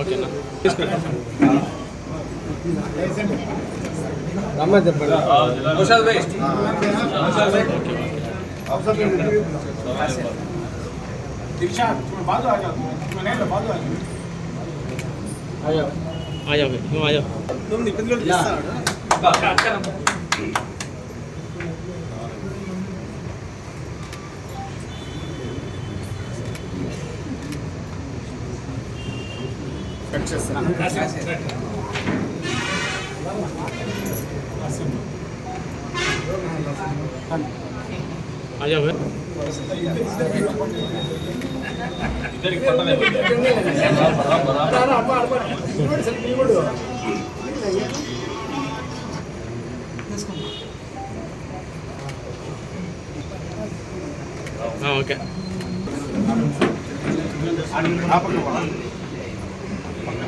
ఓకేనా రమ్మని చెప్పండి आ जाओ भाई तुम आ जाओ आ जाओ भाई ఆ, ఓకే. కూర్చో, బాగుంది ఓకే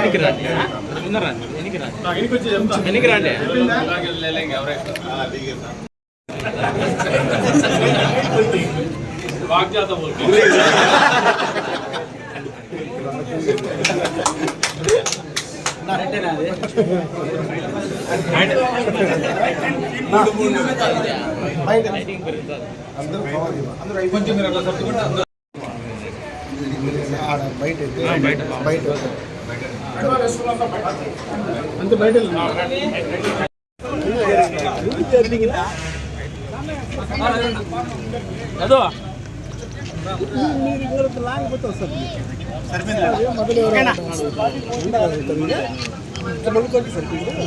ఎనికి రండి ఎనికి రండి బయట బయట బయట అంత బయట అదో లాగిపోతే వస్తుంది మొదలు మొదలుకొచ్చి సరిపోయింది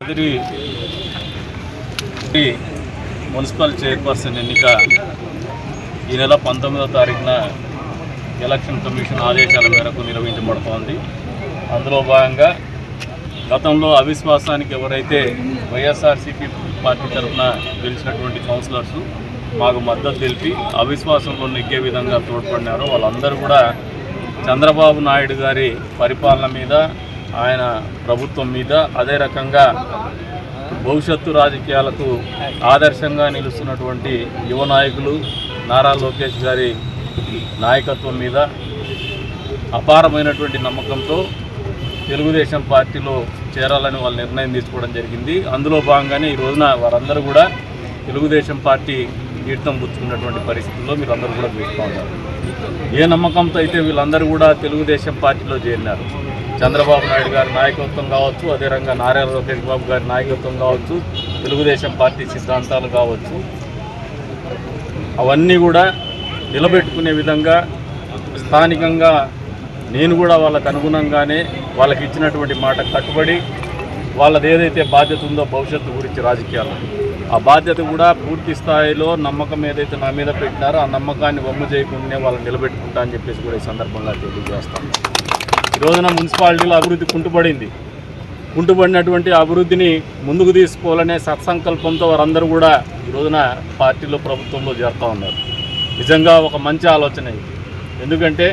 కదిరి ఈ మున్సిపల్ చైర్పర్సన్ ఎన్నిక ఈ నెల పంతొమ్మిదవ తారీఖున ఎలక్షన్ కమిషన్ ఆదేశాల మేరకు నిర్వహించబడుతోంది. అందులో భాగంగా గతంలో అవిశ్వాసానికి ఎవరైతే వైఎస్ఆర్సీపీ పార్టీ తరఫున గెలిచినటువంటి కౌన్సిలర్స్ మాకు మద్దతు తెలిపి అవిశ్వాసంలో నెగ్గే విధంగా తోడ్పడినారో వాళ్ళందరూ కూడా చంద్రబాబు నాయుడు గారి పరిపాలన మీద ఆయన ప్రభుత్వం మీద అదే రకంగా భవిష్యత్తు రాజకీయాలకు ఆదర్శంగా నిలుస్తున్నటువంటి యువ నాయకులు నారా లోకేష్ గారి నాయకత్వం మీద అపారమైనటువంటి నమ్మకంతో తెలుగుదేశం పార్టీలో చేరాలని వాళ్ళు నిర్ణయం తీసుకోవడం జరిగింది. అందులో భాగంగానే ఈ రోజున వారందరూ కూడా తెలుగుదేశం పార్టీ తీర్థం పుచ్చుకున్నటువంటి పరిస్థితుల్లో మీరు అందరూ కూడా చూస్తూ ఉన్నారు. ఏ నమ్మకంతో అయితే వీళ్ళందరూ కూడా తెలుగుదేశం పార్టీలో చేరినారు? చంద్రబాబు నాయుడు గారి నాయకత్వం కావచ్చు అదే రంగా నారా లోకేష్ బాబు గారి నాయకత్వం కావచ్చు తెలుగుదేశం పార్టీ సిద్ధాంతాలు కావచ్చు అవన్నీ కూడా నిలబెట్టుకునే విధంగా స్థానికంగా నేను కూడా వాళ్ళకు అనుగుణంగానే వాళ్ళకి ఇచ్చినటువంటి మాట కట్టుబడి వాళ్ళది ఏదైతే బాధ్యత ఉందో భవిష్యత్తు గురించి రాజకీయాలు ఆ బాధ్యత కూడా పూర్తి స్థాయిలో నమ్మకం ఏదైతే నా మీద పెట్టినారో ఆ నమ్మకాన్ని వమ్ము చేయకుండానే వాళ్ళని నిలబెట్టుకుంటా అని చెప్పేసి కూడా ఈ సందర్భంగా తెలియజేస్తాను. ఈ రోజున మున్సిపాలిటీలో అభివృద్ధి కుంటుపడింది. కుంటుపడినటువంటి అభివృద్ధిని ముందుకు తీసుకోవాలనే సత్సంకల్పంతో వారందరూ కూడా ఈ రోజున పార్టీలో ప్రభుత్వంలో చేరుతూ ఉన్నారు. నిజంగా ఒక మంచి ఆలోచన ఇది. ఎందుకంటే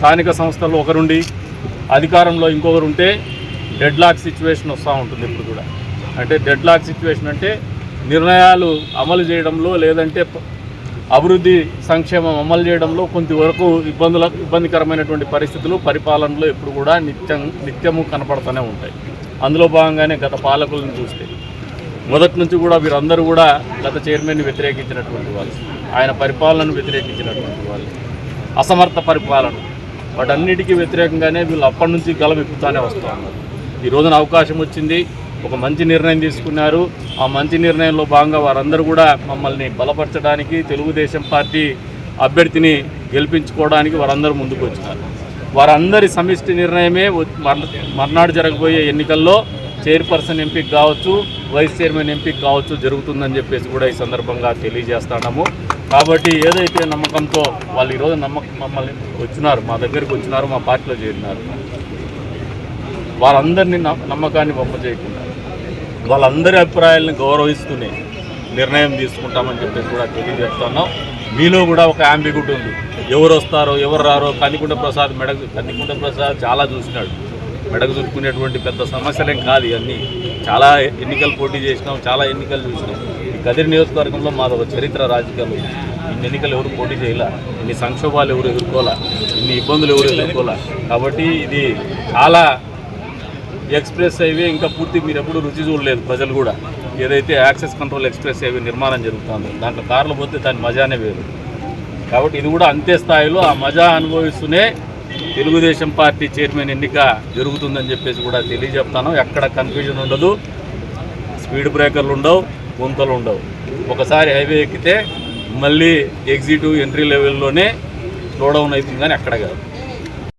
స్థానిక సంస్థల్లో ఒకరుండి అధికారంలో ఇంకొకరు ఉంటే డెడ్ లాక్ సిచ్యువేషన్ వస్తూ ఉంటుంది ఇప్పుడు కూడా. అంటే డెడ్ లాక్ సిచ్యువేషన్ అంటే నిర్ణయాలు అమలు చేయడంలో లేదంటే అభివృద్ధి సంక్షేమం అమలు చేయడంలో కొంతవరకు ఇబ్బందుల ఇబ్బందికరమైనటువంటి పరిస్థితులు పరిపాలనలో ఇప్పుడు కూడా నిత్యం నిత్యము కనపడుతూనే ఉంటాయి. అందులో భాగంగానే గత పాలకులను చూస్తే మొదటి నుంచి కూడా వీరందరూ కూడా గత చైర్మన్ని వ్యతిరేకించినటువంటి వాళ్ళు ఆయన పరిపాలనను వ్యతిరేకించినటువంటి వాళ్ళు. అసమర్థ పరిపాలన. వాటన్నిటికీ వ్యతిరేకంగానే వీళ్ళు అప్పటి నుంచి గలవెక్కుతానే వస్తూ ఉన్నారు. ఈ రోజున అవకాశం వచ్చింది. ఒక మంచి నిర్ణయం తీసుకున్నారు. ఆ మంచి నిర్ణయంలో భాగంగా వారందరూ కూడా మమ్మల్ని బలపరచడానికి తెలుగుదేశం పార్టీ అభ్యర్థిని గెలిపించుకోవడానికి వారందరూ ముందుకు వచ్చినారు. వారందరి సమిష్టి నిర్ణయమే మర్- మర్నాడు జరగబోయే ఎన్నికల్లో చైర్పర్సన్ ఎంపీ కావచ్చు వైస్ చైర్మన్ ఎంపీ కావచ్చు జరుగుతుందని చెప్పేసి కూడా ఈ సందర్భంగా తెలియజేస్తున్నాము కాబట్టి ఏదైతే నమ్మకంతో వాళ్ళు ఈరోజు నమ్మకం మమ్మల్ని వచ్చినారు మా దగ్గరికి వచ్చినారు మా పార్టీలో చేరినారు వాళ్ళందరినీ నమ్మ- నమ్మకాన్ని బొమ్మ చేయకుండా వాళ్ళందరి అభిప్రాయాలను గౌరవిస్తూనే నిర్ణయం తీసుకుంటామని చెప్పేసి కూడా తెలియజేస్తున్నాం. మీలో కూడా ఒక అంబిగుట్ ఉంది. ఎవరు వస్తారో ఎవరు రారో కన్నికుంట ప్రసాద్ మెడ కన్నికుంట ప్రసాద్ చాలా చూసినాడు. మెడకు చుట్టుకునేటువంటి పెద్ద సమస్యలేం కాదు ఇవన్నీ. చాలా ఎన్నికలు పోటీ చేసినాం చాలా ఎన్నికలు చూసినాం. గదిరి నియోజకవర్గంలో మాది ఒక చరిత్ర రాజకీయాలు ఇన్ని ఎన్నికలు ఎవరు పోటీ చేయాల? ఇన్ని సంక్షోభాలు ఎవరు ఎదుర్కోవాలా? ఇన్ని ఇబ్బందులు ఎవరు ఎదుర్కోవాలా? కాబట్టి ఇది చాలా ఎక్స్ప్రెస్ హైవే ఇంకా పూర్తి మీరు ఎప్పుడు రుచి చూడలేదు ప్రజలు కూడా. ఏదైతే యాక్సెస్ కంట్రోల్ ఎక్స్ప్రెస్ హైవే నిర్మాణం జరుగుతుందో దాంట్లో కార్లు పోతే దాని మజానే వేరు. కాబట్టి ఇది కూడా అంతే స్థాయిలో ఆ మజా అనుభవిస్తూనే తెలుగుదేశం పార్టీ చైర్మన్ ఎన్నిక జరుగుతుందని చెప్పేసి కూడా తెలియజెప్తాను. ఎక్కడ కన్ఫ్యూజన్ ఉండదు. స్పీడ్ బ్రేకర్లు ఉండవు. గుంతలు ఉండవు. ఒకసారి హైవే ఎక్కితే మళ్ళీ ఎగ్జిట్ ఎంట్రీ లెవెల్లోనే స్లో డౌన్ అవుతుంది కానీ అక్కడ కాదు.